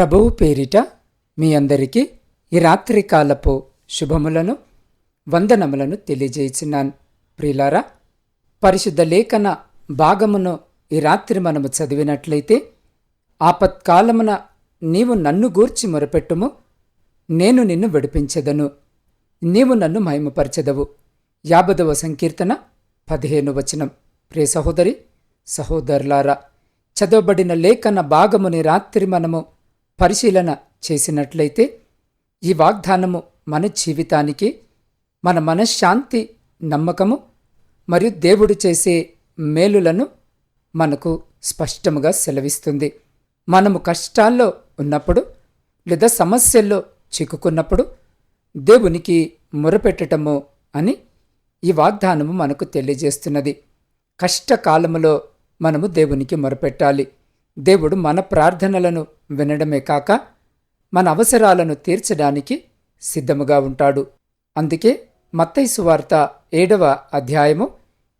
ప్రభువు పేరిట మీ అందరికీ ఈ రాత్రి కాలపు శుభములను వందనములను తెలియజేసినాను. ప్రియులారా పరిశుద్ధ లేఖన భాగమును ఈ రాత్రి మనము చదివినట్లయితే ఆపత్కాలమున నీవు నన్ను గూర్చి మొరపెట్టుము నేను నిన్ను విడిపించెదను. నీవు నన్ను మహిమపరచెదవు. యాభదవ సంకీర్తన పదిహేను వచనం. ప్రే సహోదరి సహోదరులారా చదవబడిన లేఖన భాగముని రాత్రి మనము పరిశీలన చేసినట్లయితే ఈ వాగ్దానము మన జీవితానికి మన మనశ్శాంతి నమ్మకము మరియు దేవుడు చేసే మేలులను మనకు స్పష్టముగా సెలవిస్తుంది. మనము కష్టాల్లో ఉన్నప్పుడు లేదా సమస్యల్లో చిక్కుకున్నప్పుడు దేవునికి మొరపెట్టటము అని ఈ వాగ్దానము మనకు తెలియజేస్తున్నది. కష్టకాలములో మనము దేవునికి మొరపెట్టాలి. దేవుడు మన ప్రార్థనలను వినడమే కాక మన అవసరాలను తీర్చడానికి సిద్ధముగా ఉంటాడు. అందుకే మత్తైసు వార్త ఏడవ అధ్యాయము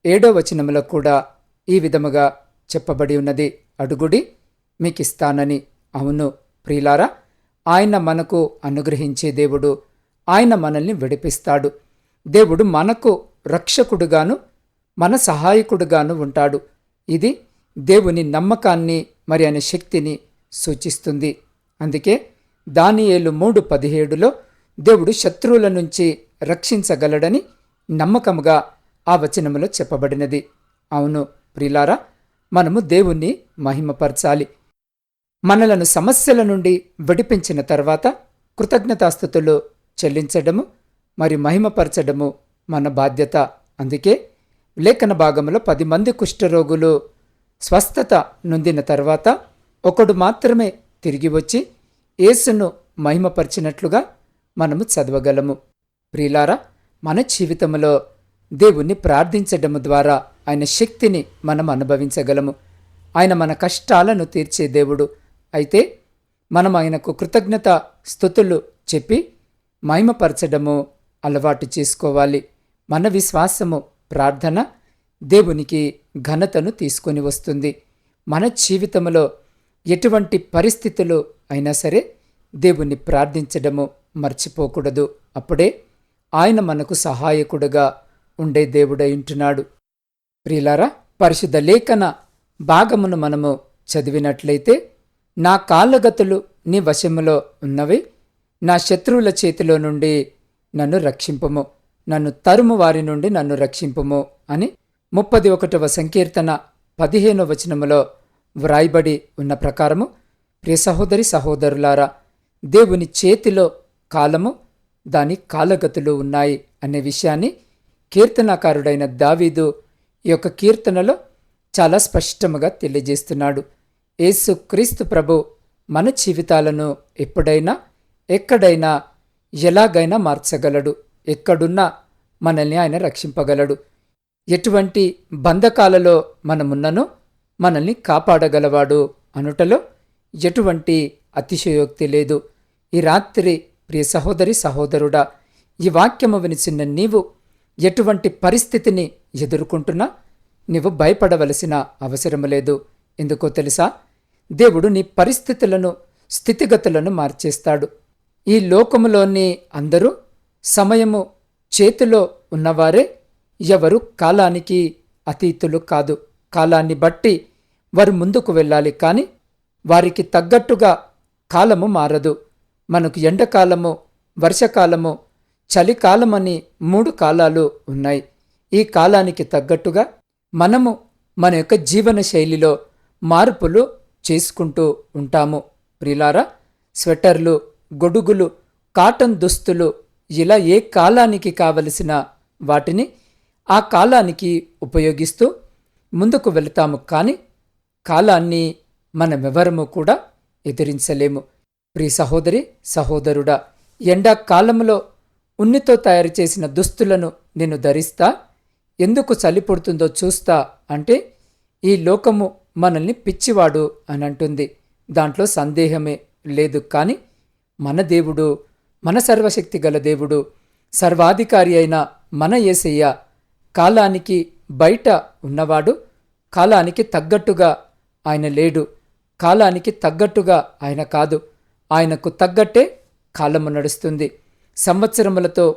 ఏడో వచనములో కూడా ఈ విధముగా చెప్పబడి ఉన్నది. అడుగుడి మీకిస్తానని. అవును ప్రియులారా ఆయన మనకు అనుగ్రహించే దేవుడు ఆయన మనల్ని విడిపిస్తాడు. దేవుడు మనకు రక్షకుడుగాను మన సహాయకుడుగాను ఉంటాడు. ఇది దేవుని నమ్మకాన్ని మరి అనే శక్తిని సూచిస్తుంది. అందుకే దానియేలు మూడు పదిహేడులో దేవుడు శత్రువుల నుంచి రక్షించగలడని నమ్మకముగా ఆ వచనములో చెప్పబడినది. అవును ప్రిలారా మనము దేవుణ్ణి మహిమపరచాలి. మనలను సమస్యల నుండి విడిపించిన తర్వాత కృతజ్ఞతాస్థుతులు చెల్లించడము మరి మహిమపరచడము మన బాధ్యత. అందుకే లేఖన భాగంలో పది మంది కుష్ఠరోగులు స్వస్థత నొందిన తర్వాత ఒకడు మాత్రమే తిరిగి వచ్చి యేసును మహిమపరిచినట్లుగా మనము చదవగలము. ప్రియులారా మన జీవితంలో దేవుణ్ణి ప్రార్థించడం ద్వారా ఆయన శక్తిని మనం అనుభవించగలము. ఆయన మన కష్టాలను తీర్చే దేవుడు. అయితే మనం ఆయనకు కృతజ్ఞత స్థుతులు చెప్పి మహిమపరచడము అలవాటు చేసుకోవాలి. మన విశ్వాసము ప్రార్థన దేవునికి ఘనతను తీసుకొని వస్తుంది. మన జీవితంలో ఎటువంటి పరిస్థితులు అయినా సరే దేవుణ్ణి ప్రార్థించడము మర్చిపోకూడదు. అప్పుడే ఆయన మనకు సహాయకుడుగా ఉండే దేవుడై ఉంటున్నాడు. ప్రియులారా పరిశుద్ధ లేఖన భాగమును మనము చదివినట్లయితే నా కాళ్ళగతులు నీ వశములో ఉన్నవి నా శత్రువుల చేతిలో నుండి నన్ను రక్షింపము నన్ను తరుము వారి నుండి నన్ను రక్షింపము అని ముప్పది ఒకటవ సంకీర్తన పదిహేనవ వచనములో వ్రాయబడి ఉన్న ప్రకారము ప్రియ సహోదరి సహోదరులారా దేవుని చేతిలో కాలము దాని కాలగతులు ఉన్నాయి అనే విషయాన్ని కీర్తనాకారుడైన దావీదు ఈ యొక్క కీర్తనలో చాలా స్పష్టముగా తెలియజేస్తున్నాడు. యేసు క్రీస్తు ప్రభు మన జీవితాలను ఎప్పుడైనా ఎక్కడైనా ఎలాగైనా మార్చగలడు. ఎక్కడున్నా మనల్ని ఆయన రక్షింపగలడు. ఎటువంటి బంధకాలలో మనమున్ననో మనల్ని కాపాడగలవాడు అనుటలో ఎటువంటి అతిశయోక్తి లేదు. ఈ రాత్రి ప్రియ సహోదరి సహోదరుడా ఈ వాక్యము వినిచిన నీవు ఎటువంటి పరిస్థితిని ఎదుర్కొంటున్నా నీవు భయపడవలసిన అవసరం లేదు. ఎందుకో తెలుసా? దేవుడు నీ పరిస్థితులను స్థితిగతులను మార్చేస్తాడు. ఈ లోకములోని అందరూ సమయము చేతిలో ఉన్నవారే ఎవరు కాలానికి అతీతులు కాదు. కాలాన్ని బట్టి వారు ముందుకు వెళ్ళాలి కానీ వారికి తగ్గట్టుగా కాలము మారదు. మనకు ఎండకాలము వర్షకాలము చలికాలమని మూడు కాలాలు ఉన్నాయి. ఈ కాలానికి తగ్గట్టుగా మనము మన యొక్క జీవన శైలిలో మార్పులు చేసుకుంటూ ఉంటాము. ప్రిలారా స్వెటర్లు గొడుగులు కాటన్ దుస్తులు ఇలా ఏ కాలానికి కావలసిన వాటిని ఆ కాలానికి ఉపయోగిస్తూ ముందుకు వెళతాము కానీ కాలాన్ని మనమెవరము కూడా ఎదిరించలేము. ప్రీ సహోదరి సహోదరుడా ఎండాకాలంలో ఉన్నితో తయారు చేసిన దుస్తులను నేను ధరిస్తా ఎందుకు చలి పుడుతుందో చూస్తా అంటే ఈ లోకము మనల్ని పిచ్చివాడు అని అంటుంది దాంట్లో సందేహమే లేదు కానీ మన దేవుడు మన సర్వశక్తి గల దేవుడు సర్వాధికారి అయిన మన ఏసయ్య కాలానికి బయట ఉన్నవాడు కాలానికి తగ్గట్టుగా ఆయన లేడు. కాలానికి తగ్గట్టుగా ఆయన కాదు. ఆయనకు తగ్గట్టే కాలము నడుస్తుంది. సంవత్సరములతో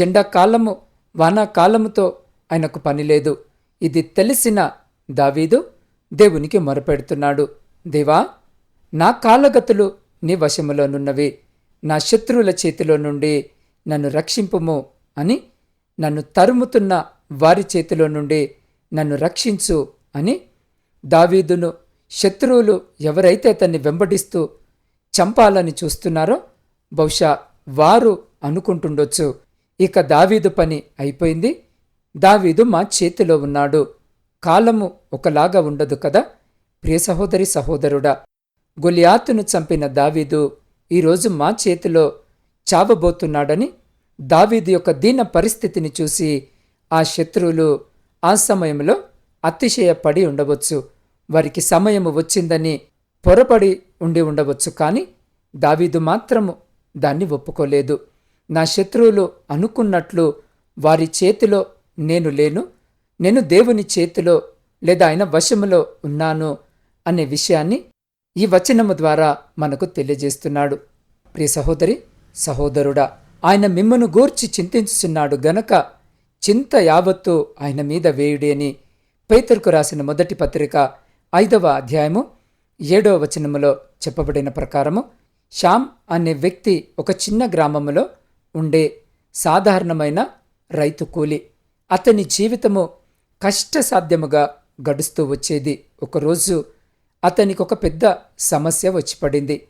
ఎండాకాలము వానాకాలముతో ఆయనకు పని లేదు. ఇది తెలిసిన దావీదు దేవునికి మొరపెడుతున్నాడు. దేవా నా కాలగతులు నీ వశములోనున్నవి. నా శత్రువుల చేతిలో నుండి నన్ను రక్షింపుము అని నన్ను తరుముతున్న వారి చేతిలో నుండి నన్ను రక్షించు అని దావీదును శత్రువులు ఎవరైతే అతన్ని వెంబడిస్తూ చంపాలని చూస్తున్నారో బహుశా వారు అనుకుంటుండొచ్చు. ఇక దావీదు పని అయిపోయింది. దావీదు మా చేతిలో ఉన్నాడు. కాలము ఒకలాగా ఉండదు కదా? ప్రియ సహోదరి సహోదరుడా గొలియాతును చంపిన దావీదు ఈరోజు మా చేతిలో చావబోతున్నాడని దావీదు యొక్క దీన పరిస్థితిని చూసి ఆ శత్రువులు ఆ సమయంలో అతిశయపడి ఉండవచ్చు. వారికి సమయము వచ్చిందని పొరపడి ఉండి ఉండవచ్చు. కానీ దావీదు మాత్రము దాన్ని ఒప్పుకోలేదు. నా శత్రువులు అనుకున్నట్లు వారి చేతిలో నేను లేను నేను దేవుని చేతిలో లేదా ఆయన వశములో ఉన్నాను అనే విషయాన్ని ఈ వచనము ద్వారా మనకు తెలియజేస్తున్నాడు. ప్రియ సహోదరి సహోదరుడా ఆయన మిమ్మను గూర్చి చింతించుచున్నాడు గనక చింత యావత్తు ఆయన మీద వేయుడి అని పేతురుకు రాసిన మొదటి పత్రిక ఐదవ అధ్యాయము ఏడవ వచనములో చెప్పబడిన ప్రకారము శ్యామ్ అనే వ్యక్తి ఒక చిన్న గ్రామములో ఉండే సాధారణమైన రైతు కూలి. అతని జీవితము కష్టసాధ్యముగా గడుస్తూ వచ్చేది. ఒకరోజు అతనికి ఒక పెద్ద సమస్య వచ్చి పడింది.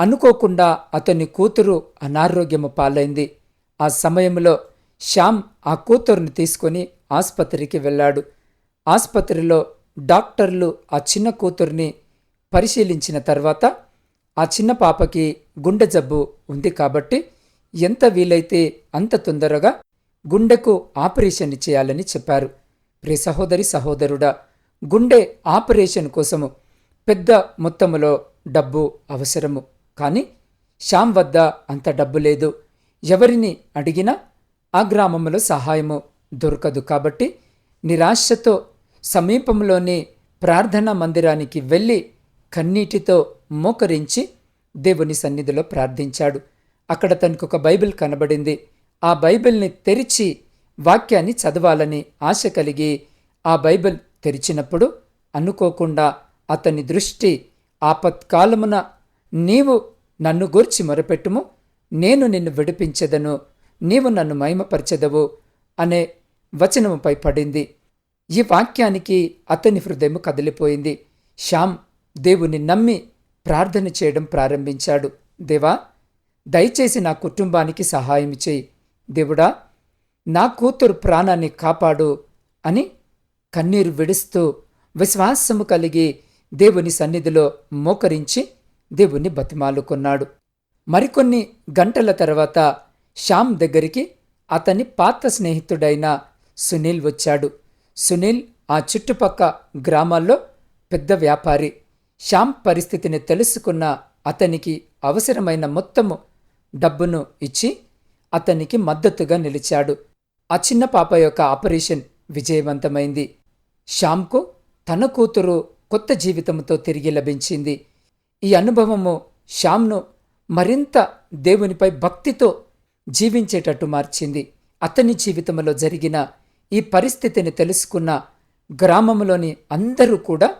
అనుకోకుండా అతని కూతురు అనారోగ్యము పాలైంది. ఆ సమయంలో శ్యామ్ ఆ కూతురుని తీసుకొని ఆసుపత్రికి వెళ్ళాడు. ఆసుపత్రిలో డాక్టర్లు ఆ చిన్న కూతుర్ని పరిశీలించిన తర్వాత ఆ చిన్న పాపకి గుండె జబ్బు ఉంది కాబట్టి ఎంత వీలైతే అంత తొందరగా గుండెకు ఆపరేషన్ చేయాలని చెప్పారు. ప్రి సహోదరి సహోదరుడా గుండె ఆపరేషన్ కోసము పెద్ద మొత్తములో డబ్బు అవసరము. కానీ శ్యామ్ వద్ద అంత డబ్బు లేదు. ఎవరిని అడిగినా ఆ గ్రామంలో సహాయము దొరకదు. కాబట్టి నిరాశతో సమీపంలోని ప్రార్థనా మందిరానికి వెళ్ళి కన్నీటితో మోకరించి దేవుని సన్నిధిలో ప్రార్థించాడు. అక్కడ తనకు ఒక బైబిల్ కనబడింది. ఆ బైబిల్ని తెరిచి వాక్యాన్ని చదవాలని ఆశ కలిగి ఆ బైబిల్ తెరిచినప్పుడు అనుకోకుండా అతని దృష్టి ఆపత్కాలమున నీవు నన్ను గూర్చి మొరపెట్టుము నేను నిన్ను విడిపించెదను నీవు నన్ను మహిమపరచెదవు అనే వచనముపై పడింది. ఈ వాక్యానికి అతని హృదయం కదిలిపోయింది. శ్యామ్ దేవుని నమ్మి ప్రార్థన చేయడం ప్రారంభించాడు. దేవా దయచేసి నా కుటుంబానికి సహాయం చేయి. దేవుడా నా కూతురు ప్రాణాన్ని కాపాడు అని కన్నీరు విడుస్తూ విశ్వాసము కలిగి దేవుని సన్నిధిలో మోకరించి దేవుని బతిమాలుకున్నాడు. మరికొన్ని గంటల తర్వాత శ్యామ్ దగ్గరికి అతని పాత స్నేహితుడైన సునీల్ వచ్చాడు. సునీల్ ఆ చుట్టుపక్క గ్రామాల్లో పెద్ద వ్యాపారి. శ్యామ్ పరిస్థితిని తెలుసుకున్న అతనికి అవసరమైన మొత్తము డబ్బును ఇచ్చి అతనికి మద్దతుగా నిలిచాడు. ఆ చిన్న పాప యొక్క ఆపరేషన్ విజయవంతమైంది. శ్యామ్కు తన కూతురు కొత్త జీవితంతో తిరిగి లభించింది. ఈ అనుభవము శ్యామ్ను మరింత దేవునిపై భక్తితో జీవించేటట్టు మార్చింది. అతని జీవితంలో జరిగిన ఈ పరిస్థితిని తెలుసుకున్న గ్రామంలోని అందరూ కూడా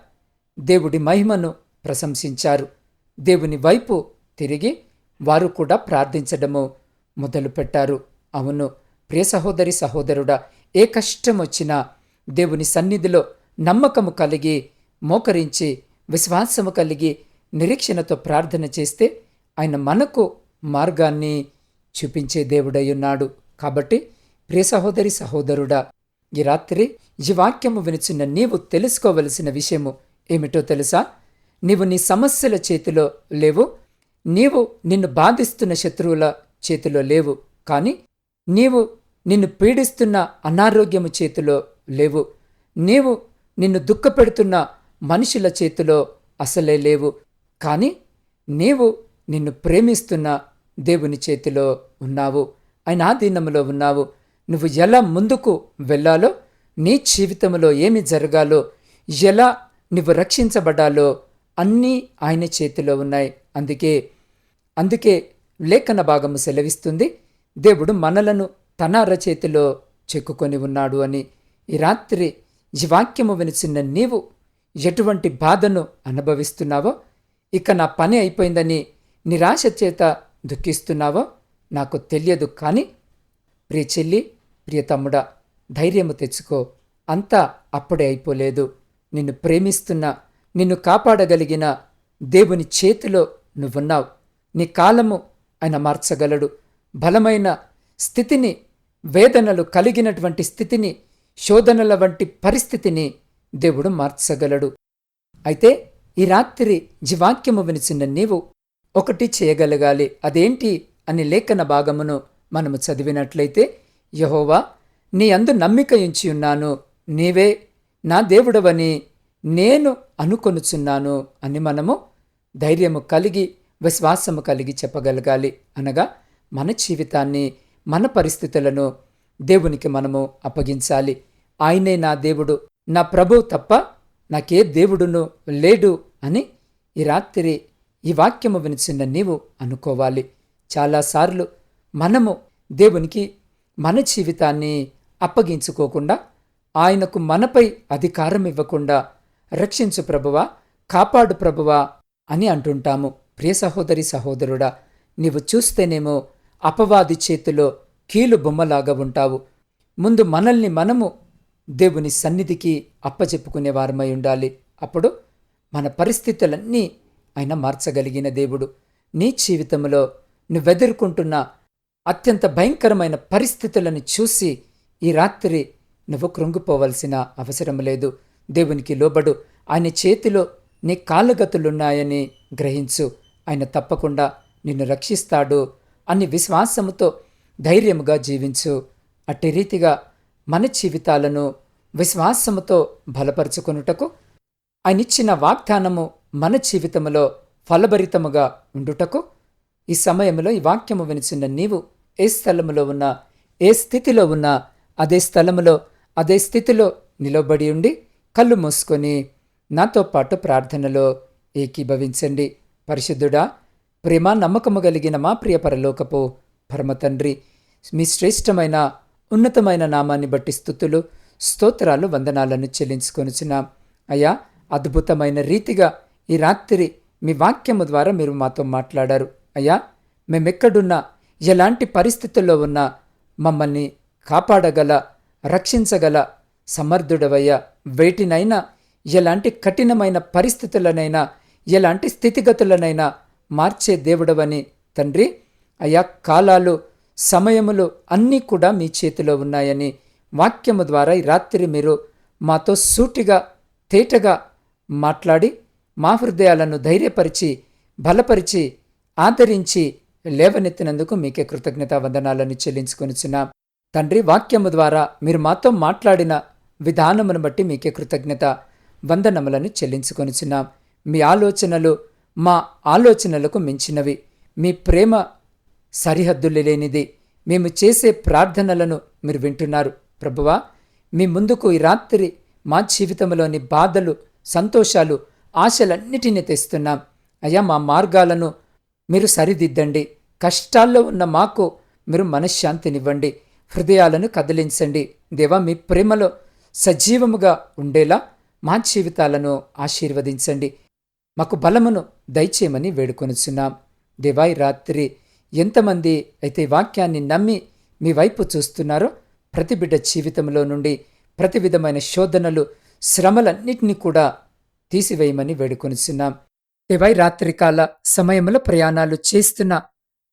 దేవుడి మహిమను ప్రశంసించారు. దేవుని వైపు తిరిగి వారు కూడా ప్రార్థించడము మొదలుపెట్టారు. అవును ప్రియ సహోదరి సహోదరుడా ఏ కష్టం వచ్చినా దేవుని సన్నిధిలో నమ్మకము కలిగి మోకరించి విశ్వాసము కలిగి నిరీక్షణతో ప్రార్థన చేస్తే ఆయన మనకు మార్గాన్ని చూపించే దేవుడై ఉన్నాడు కాబట్టి ప్రియ సహోదరి సహోదరుడా ఈ రాత్రి ఈ వాక్యము వినుచున్న నీవు తెలుసుకోవలసిన విషయము ఏమిటో తెలుసా? నీవు నీ సమస్యల చేతిలో లేవు. నీవు నిన్ను బాధిస్తున్న శత్రువుల చేతిలో లేవు. కానీ నీవు నిన్ను పీడిస్తున్న అనారోగ్యము చేతిలో లేవు. నీవు నిన్ను దుఃఖపెడుతున్న మనుషుల చేతిలో అసలే లేవు. కానీ నీవు నిన్ను ప్రేమిస్తున్న దేవుని చేతిలో ఉన్నావు. ఆయన ఆధీనంలో ఉన్నావు. నువ్వు ఎలా ముందుకు వెళ్ళాలో నీ జీవితంలో ఏమి జరగాలో ఎలా నువ్వు రక్షించబడాలో అన్నీ ఆయన చేతిలో ఉన్నాయి. అందుకే అందుకే లేఖన భాగము సెలవిస్తుంది దేవుడు మనలను తన అరచేతిలో చెక్కుకొని ఉన్నాడు అని. ఈ రాత్రి ఈ వాక్యము వినిచిన నీవు ఎటువంటి బాధను అనుభవిస్తున్నావో ఇక నా పని అయిపోయిందని నిరాశ చేత దుఃఖిస్తున్నావో నాకు తెలియదు కానీ ప్రియ చెల్లి ప్రియ తమ్ముడా ధైర్యము తెచ్చుకో. అంతా అప్పుడే అయిపోలేదు. నిన్ను ప్రేమిస్తున్న నిన్ను కాపాడగలిగిన దేవుని చేతిలో నువ్వున్నావు. నీ కాలము ఆయన మార్చగలడు. బలమైన స్థితిని వేదనలు కలిగినటువంటి స్థితిని శోధనల వంటి పరిస్థితిని దేవుడు మార్చగలడు. అయితే ఈ రాత్రి జీవాక్యము వినిచిన నీవు ఒకటి చేయగలగాలి. అదేంటి? అని లేఖన భాగమును మనము చదివినట్లయితే యహోవా నీ అందు నమ్మిక ఉంచి ఉన్నాను. నీవే నా దేవుడవని నేను అనుకొనుచున్నాను అని మనము ధైర్యము కలిగి విశ్వాసము కలిగి చెప్పగలగాలి. అనగా మన జీవితాన్ని మన పరిస్థితులను దేవునికి మనము అప్పగించాలి. ఆయనే నా దేవుడు. నా ప్రభు తప్ప నాకే దేవుడును లేడు అని ఈ రాత్రి ఈ వాక్యము వినిచిన నీవు అనుకోవాలి. చాలాసార్లు మనము దేవునికి మన జీవితాన్ని అప్పగించుకోకుండా ఆయనకు మనపై అధికారం ఇవ్వకుండా రక్షించు ప్రభువా కాపాడు ప్రభువా అని అంటుంటాము. ప్రియ సహోదరి సహోదరుడా నీవు చూస్తేనేమో అపవాది చేతిలో కీలు బొమ్మలాగా ఉంటావు. ముందు మనల్ని మనము దేవుని సన్నిధికి అప్పచెప్పుకునే వారమై ఉండాలి. అప్పుడు మన పరిస్థితులన్నీ ఆయన మార్చగలిగిన దేవుడు. నీ జీవితంలో నువ్వెదుర్కొంటున్న అత్యంత భయంకరమైన పరిస్థితులను చూసి ఈ రాత్రి నువ్వు కృంగిపోవలసిన అవసరం లేదు. దేవునికి లోబడు. ఆయన చేతిలో నీ కాళ్ళగతులున్నాయని గ్రహించు. ఆయన తప్పకుండా నిన్ను రక్షిస్తాడు అని విశ్వాసముతో ధైర్యముగా జీవించు. అట్టి రీతిగా మన జీవితాలను విశ్వాసముతో బలపరుచుకొనుటకు ఆయనిచ్చిన వాగ్దానము మన జీవితములో ఫలభరితముగా ఉండుటకు ఈ సమయంలో ఈ వాక్యము వినిచిన నీవు ఏ స్థలములో ఉన్నా ఏ స్థితిలో ఉన్నా అదే స్థలములో అదే స్థితిలో నిలబడి ఉండి కళ్ళు మూసుకొని నాతో పాటు ప్రార్థనలో ఏకీభవించండి. పరిశుద్ధుడా ప్రేమ నమ్మకము కలిగిన మా ప్రియ పరలోకపు పరమ తండ్రి మీ శ్రేష్టమైన ఉన్నతమైన నామాన్ని బట్టి స్థుతులు స్తోత్రాలు వందనాలను చెల్లించుకొనిచున్నాం. అయ్యా అద్భుతమైన రీతిగా ఈ రాత్రి మీ వాక్యము ద్వారా మీరు మాతో మాట్లాడారు. అయ్యా మేమెక్కడున్నా ఎలాంటి పరిస్థితుల్లో ఉన్నా మమ్మల్ని కాపాడగల రక్షించగల సమర్థుడవయ్యా. వేటినైనా ఎలాంటి కఠినమైన పరిస్థితులనైనా ఎలాంటి స్థితిగతులనైనా మార్చే దేవుడవని తండ్రి అయా కాలాలు సమయములు అన్నీ కూడా మీ చేతిలో ఉన్నాయని వాక్యము ద్వారా ఈ రాత్రి మీరు మాతో సూటిగా తేటగా మాట్లాడి మా హృదయాలను ధైర్యపరిచి బలపరిచి ఆదరించి లేవనెత్తినందుకు మీకే కృతజ్ఞత వందనాలను చెల్లించుకొనిచున్నాం. తండ్రి వాక్యము ద్వారా మీరు మాతో మాట్లాడిన విధానమును బట్టి మీకే కృతజ్ఞత వందనములను చెల్లించుకొనిచున్నాం. మీ ఆలోచనలు మా ఆలోచనలకు మించినవి. మీ ప్రేమ సరిహద్దులు లేనిది. మేము చేసే ప్రార్థనలను మీరు వింటున్నారు. ప్రభువా మీ ముందుకు ఈ రాత్రి మా జీవితంలోని బాధలు సంతోషాలు ఆశలన్నిటినీ తెస్తున్నాం. అయ్యా మా మార్గాలను మీరు సరిదిద్దండి. కష్టాల్లో ఉన్న మాకు మీరు మనశ్శాంతినివ్వండి. హృదయాలను కదిలించండి. దేవా మీ ప్రేమలో సజీవముగా ఉండేలా మా జీవితాలను ఆశీర్వదించండి. మాకు బలమును దయచేయమని వేడుకొనుచున్నాం. దేవాయి రాత్రి ఎంతమంది అయితే వాక్యాన్ని నమ్మి మీ వైపు చూస్తున్నారో ప్రతి బిడ్డ జీవితంలో నుండి ప్రతి విధమైన శోధనలు శ్రమలన్నింటినీ కూడా తీసివేయమని వేడుకొనిచున్నాం. దేవాయి రాత్రికాల సమయంలో ప్రయాణాలు చేస్తున్న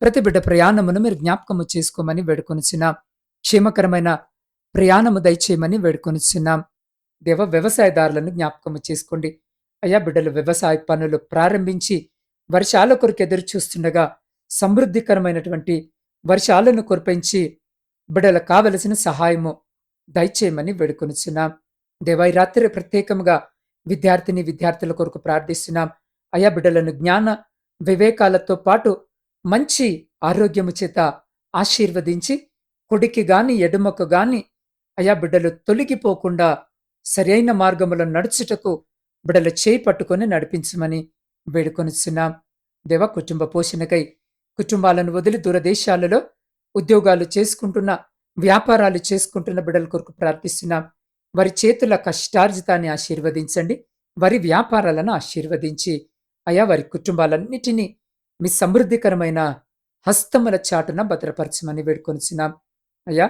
ప్రతి బిడ్డ ప్రయాణమును మీరు జ్ఞాపకము చేసుకోమని వేడుకొనిచున్నాం. క్షేమకరమైన ప్రయాణము దయచేయమని వేడుకొనిచున్నాం. దేవ వ్యవసాయదారులను జ్ఞాపకము చేసుకోండి. అయ్యా బిడ్డలు వ్యవసాయ పనులు ప్రారంభించి వర్షాల కొరకు ఎదురు చూస్తుండగా సమృద్ధికరమైనటువంటి వర్షాలను కురిపించి బిడ్డలకు కావలసిన సహాయము దయచేయమని వేడుకొనిచున్నాం. దేవాయి రాత్రి ప్రత్యేకంగా విద్యార్థిని విద్యార్థుల కొరకు ప్రార్థిస్తున్నాం. అయా బిడ్డలను జ్ఞాన వివేకాలతో పాటు మంచి ఆరోగ్యము చేత ఆశీర్వదించి కుడికి గాని ఎడుమకు గాని అయా బిడ్డలు తొలగిపోకుండా సరైన మార్గములో నడుచుటకు బిడ్డలు చేయి పట్టుకొని నడిపించమని వేడుకొనిస్తున్నాం దేవ కుటుంబ పోషణకై కుటుంబాలను వదిలి దూరదేశాలలో ఉద్యోగాలు చేసుకుంటున్న వ్యాపారాలు చేసుకుంటున్న బిడ్డల కొరకు ప్రార్థిస్తున్నాం. వారి చేతుల కష్టార్జితాన్ని ఆశీర్వదించండి. వారి వ్యాపారాలను ఆశీర్వదించి అయా వారి కుటుంబాలన్నిటినీ మీ సమృద్ధికరమైన హస్తముల చాటున భద్రపరచమని వేడుకొనిచున్నాం. అయ్యా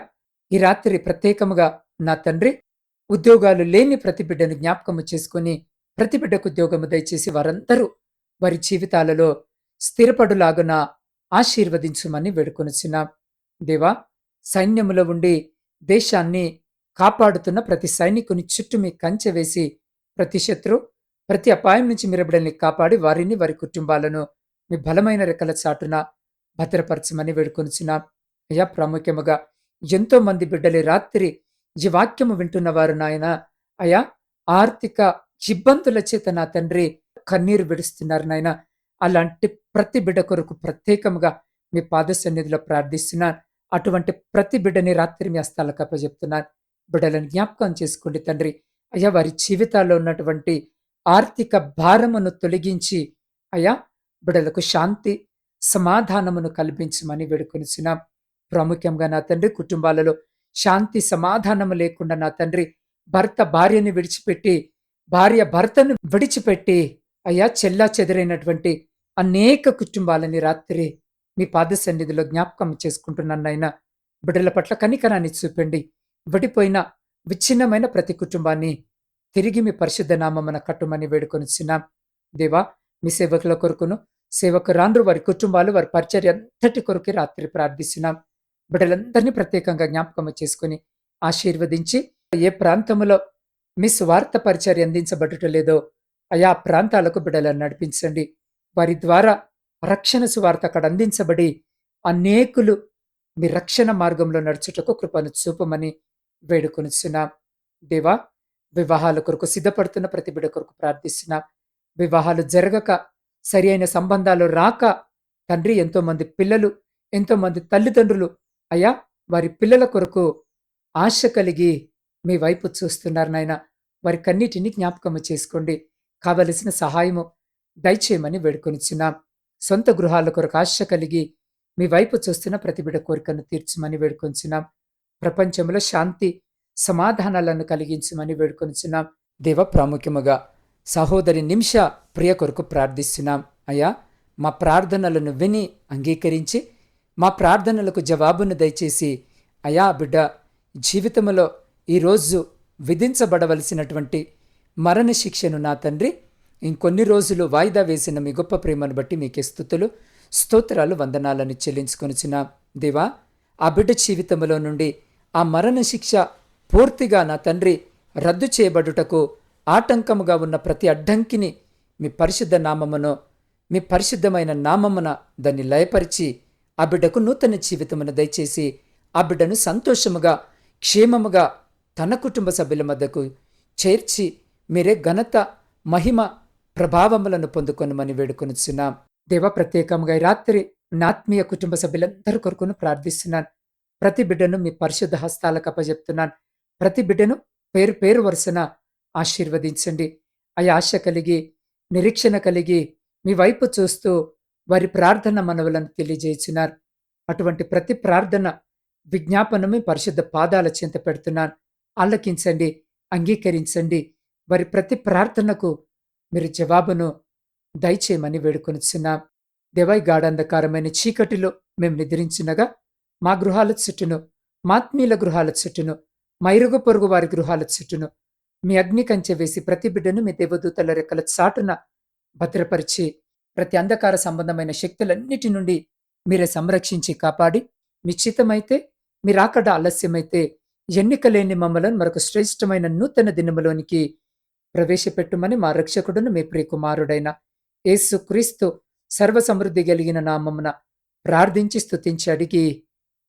ఈ రాత్రి ప్రత్యేకముగా నా తండ్రి ఉద్యోగాలు లేని ప్రతి బిడ్డను జ్ఞాపకము చేసుకుని ప్రతి బిడ్డకు ఉద్యోగము దయచేసి వారందరూ వారి జీవితాలలో స్థిరపడులాగున ఆశీర్వదించుమని వేడుకొనిచున్నాం. దేవా సైన్యములో ఉండి దేశాన్ని కాపాడుతున్న ప్రతి సైనికుని చుట్టూ మీ కంచె వేసి ప్రతి శత్రు ప్రతి అపాయం నుంచి మీరు కాపాడి వారిని వారి కుటుంబాలను మీ బలమైన రెక్కల చాటున భద్రపరచమని వేడుకొనిచున్నాం. అయ్యా ప్రాముఖ్యముగా ఎంతో మంది బిడ్డలు రాత్రి ఈ వాక్యము వింటున్న వారు నాయన. అయా ఆర్థిక ఇబ్బందుల చేత నా తండ్రి కన్నీరు విడుస్తున్నారు నాయన. అలాంటి ప్రతి బిడ్డ కొరకు ప్రత్యేకముగా మీ పాద సన్నిధిలో ప్రార్థిస్తున్నాను. అటువంటి ప్రతి బిడ్డని రాత్రి మీ హస్తాలకు అప్పచెప్తున్నాను బిడ్డలను జ్ఞాపకం చేసుకోండి తండ్రి. అయ్యా వారి జీవితాల్లో ఉన్నటువంటి ఆర్థిక భారమును తొలగించి అయ్యా బిడలకు శాంతి సమాధానమును కల్పించమని వేడుకొనిచున్నాం. ప్రాముఖ్యంగా నా తండ్రి కుటుంబాలలో శాంతి సమాధానము లేకుండా నా తండ్రి భర్త భార్యను విడిచిపెట్టి భార్య భర్తను విడిచిపెట్టి అయ్యా చెల్లా చెదరైనటువంటి అనేక కుటుంబాలని రాత్రి మీ పాద సన్నిధిలో జ్ఞాపకం చేసుకుంటున్నాను నాయన. బిడ్డల పట్ల కనికరాన్ని చూపండి. విడిపోయిన విచ్ఛిన్నమైన ప్రతి కుటుంబాన్ని తిరిగి మీ పరిశుద్ధ నామమున కట్టుమని వేడుకొనిచ్చినాం దేవా మీ సేవకుల కొరకును సేవకురాండ్రు వారి కుటుంబాలు వారి పరిచర్య అంతటి కొరకు రాత్రి ప్రార్థిస్తున్నాం. బిడ్డలందరినీ ప్రత్యేకంగా జ్ఞాపకం చేసుకుని ఆశీర్వదించి ఏ ప్రాంతంలో మీ స్వార్థ పరిచర్య అందించబడట లేదో ఆయా ప్రాంతాలకు బిడ్డలను నడిపించండి. వారి ద్వారా రక్షణ సువార్త అక్కడ అందించబడి అనేకులు మీ రక్షణ మార్గంలో నడుచుటకు కృపను చూపమని వేడుకొనిచున్నాం. దేవా వివాహాల కొరకు సిద్ధపడుతున్న ప్రతి బిడ్డ కొరకు ప్రార్థిస్తున్నాం. వివాహాలు జరగక సరి అయిన సంబంధాలు రాక తండ్రి ఎంతోమంది పిల్లలు ఎంతోమంది తల్లిదండ్రులు అయ్యా వారి పిల్లల కొరకు ఆశ కలిగి మీ వైపు చూస్తున్నారు నాయన. వారి కన్నిటిని జ్ఞాపకము చేసుకోండి. కావలసిన సహాయము దయచేయమని వేడుకొనిచున్నాం. సొంత గృహాల కొరకు ఆశ కలిగి మీ వైపు చూస్తున్న ప్రతిబిడ కోరికను తీర్చమని వేడుకొంచున్నాం ప్రపంచంలో శాంతి సమాధానాలను కలిగించమని వేడుకొనిచున్నాం. దేవ ప్రాముఖ్యముగా సహోదరి నిమిష ప్రియ కొరకు ప్రార్థిస్తున్నాం. అయ్యా మా ప్రార్థనలను విని అంగీకరించి మా ప్రార్థనలకు జవాబును దయచేసి అయా బిడ్డ జీవితంలో ఈరోజు విధించబడవలసినటువంటి మరణ శిక్షను నా తండ్రి ఇంకొన్ని రోజులు వాయిదా వేసిన మీ గొప్ప ప్రేమను బట్టి మీకే స్థుతులు స్తోత్రాలు వందనాలను చెల్లించుకొనిచిన దేవా ఆ బిడ్డ జీవితంలో నుండి ఆ మరణశిక్ష పూర్తిగా నా తండ్రి రద్దు చేయబడుటకు ఆటంకముగా ఉన్న ప్రతి అడ్డంకిని మీ పరిశుద్ధ నామమును మీ పరిశుద్ధమైన నామమున దాన్ని లయపరిచి ఆ బిడ్డకు నూతన జీవితమును దయచేసి ఆ బిడ్డను సంతోషముగా క్షేమముగా తన కుటుంబ సభ్యుల మధ్యకు చేర్చి మీరే ఘనత మహిమ ప్రభావములను పొందుకొనమని వేడుకొనిచున్నాం. దేవ ప్రత్యేకంగా రాత్రి నా ఆత్మీయ కుటుంబ సభ్యులందరి కొరకును ప్రార్థిస్తున్నాను. ప్రతి బిడ్డను మీ పరిశుద్ధ హస్తాలకు అప్పజెప్తున్నాను. ప్రతి బిడ్డను పేరు పేరు వరుసన ఆశీర్వదించండి. అవి ఆశ కలిగి నిరీక్షణ కలిగి మీ వైపు చూస్తూ వారి ప్రార్థన మనవులను తెలియజేస్తున్నారు అటువంటి ప్రతి ప్రార్థన విజ్ఞాపనం మీ పరిశుద్ధ పాదాల చింత పెడుతున్నాను. ఆలకించండి అంగీకరించండి. వారి ప్రతి ప్రార్థనకు మీరు జవాబును దయచేయమని వేడుకొనిచున్నాం. దేవై గాఢంధకారమైన చీకటిలో మేము నిద్రించినగా మా గృహాల చుట్టూను. మాత్మీయుల గృహాల చుట్టూను. మైరుగు పొరుగు వారి గృహాల చుట్టూను. మీ అగ్ని కంచె వేసి ప్రతి బిడ్డను మీ దేవదూతల రెక్కల చాటున భద్రపరిచి ప్రతి అంధకార సంబంధమైన శక్తులన్నిటి నుండి మీరే సంరక్షించి కాపాడి నిశ్చితమైతే మీరాకడ ఆలస్యమైతే ఎన్నికలేని మమ్మలను మరొక శ్రేష్టమైన నూతన దినములోనికి ప్రవేశపెట్టుమని మా రక్షకుడును మీ ప్రియకుమారుడైన యేసు క్రీస్తు సర్వసమృద్ధి కలిగిన నామమున ప్రార్థించి స్తుతించి అడిగి